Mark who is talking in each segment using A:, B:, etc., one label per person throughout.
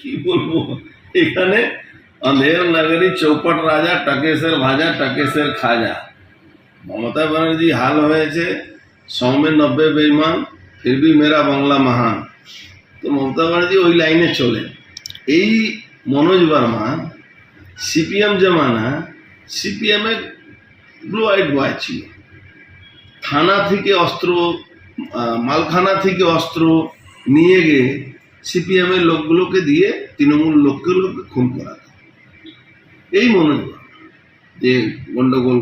A: কি বলব? এখানে অন্ধের নাগরী চৌপট রাজা, টাকেশের ভাজা, টাকেশের খাজা। মমতা ব্যানার্জি হাল হয়েছে সৌমে নব্বে বেমান ফির বি মেরা বাংলা মহান। তো মমতা ব্যানার্জি ওই লাইনে চলে এই মনোজ বর্মা, সিপিএম জমানা, সিপিএমে ব্লু আইড বয় ছিল। থানা থেকে অস্ত্র মালখানা থেকে অস্ত্র নিয়ে গিয়ে সিপিএম এর লোকগুলোকে দিয়ে তৃণমূল লোকগুলোকে খুন করাতো এই মনে যে গন্ডগোল।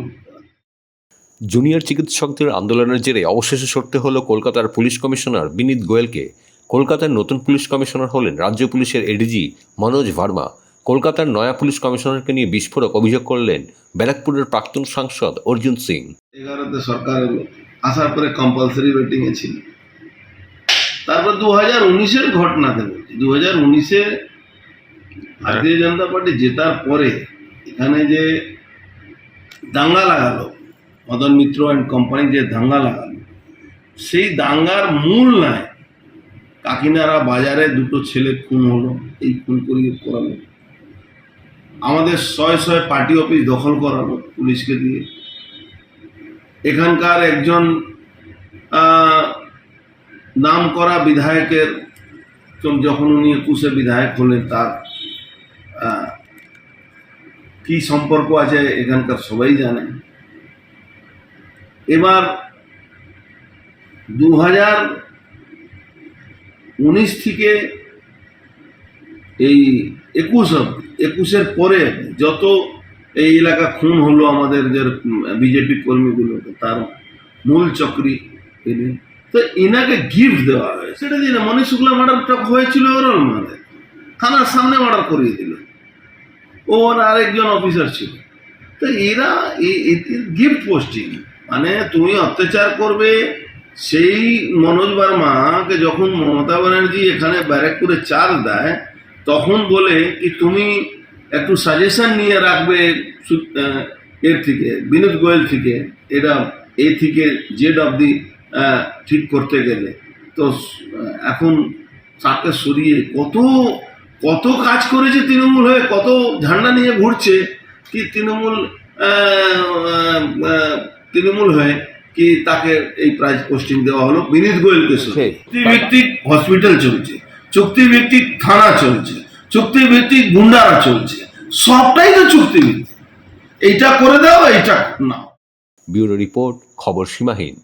B: জুনিয়র চিকিৎসকদের আন্দোলনের জেরে অবশেষে সরতে হলো কলকাতার পুলিশ কমিশনার বিনীত গোয়েলকে। কলকাতার নতুন পুলিশ কমিশনার হলেন রাজ্য পুলিশের এডিজি মনোজ ভার্মা। কলকাতার নয়া পুলিশ কমিশনারকে নিয়ে বিস্ফোরক অভিযোগ করলেন ব্যারাকপুরের প্রাক্তন সাংসদ অর্জুন সিং।
A: এগারোতে সরকার আসার পরে কম্পালসারি এ ছিল। তারপর দু হাজার উনিশের ঘটনাতে বলছি দু হাজার উনিশে ভারতীয় জনতা পার্টি জেতার পরে এখানে যে দাঙ্গা লাগালো, মদন মিত্র অ্যান্ড কোম্পানি যে দাঙ্গা লাগালো, সেই দাঙ্গার মূল নাই কাকিনারা বাজারে দুটো ছেলে খুন হলো, এই খুন করিয়ে করালো। আমাদের শয়ে শয়ে পার্টি অফিস দখল করালো পুলিশকে দিয়ে। এখানকার একজন নাম করা বিধায়কের যখন উনি একুশে বিধায়ক হলেন, তার কি সম্পর্ক আছে এখানকার সবাই জানে। এবার দু হাজার উনিশ থেকে এই একুশ, একুশের পরে যত এই এলাকা খুন হলো আমাদের যে বিজেপি কর্মীগুলো, তার মূল চক্রী তিনি। তো এনাকে গিফট দেওয়া হয়। সেটা দিয়ে না মনীষ শুক্লা মার্ডার হয়েছিল ওরল মানে থানার সামনে মার্ডার করিয়ে দিল। ওর আরেকজন অফিসার ছিল। তো এরা গিফট পোস্টিং মানে তুমি অত্যাচার করবে, সেই মনোজ বার্মাকে যখন মমতা ব্যানার্জি এখানে ব্যারাকপুরে চার্জ দেয়, তখন বলে কি তুমি একটু সাজেশন নিয়ে রাখবে এর থেকে, বিনোদ গোয়েল থেকে, এটা এ থেকে জেড অব দি ঠিক করতে গেলে। তো এখন তাকে সরিয়ে কত কত কাজ করেছে তৃণমূল হয়ে কত ঝান্ডা নিয়ে ঘুরছে কি তৃণমূল তৃণমূল হয়ে কি তাকে এই প্রাইজ পোস্টিং দেওয়া হলো? বিনীত গোয়েলকে। চুক্তিভিত্তিক হসপিটাল চলছে। চুক্তিভিত্তিক থানা চলছে। চুক্তিভিত্তিক গুন্ডারা চলছে। সবটাই তো চুক্তিভিত্তিক। এইটা করে দাও এইটা না
B: ব্যুরো রিপোর্ট খবর সীমাহীন।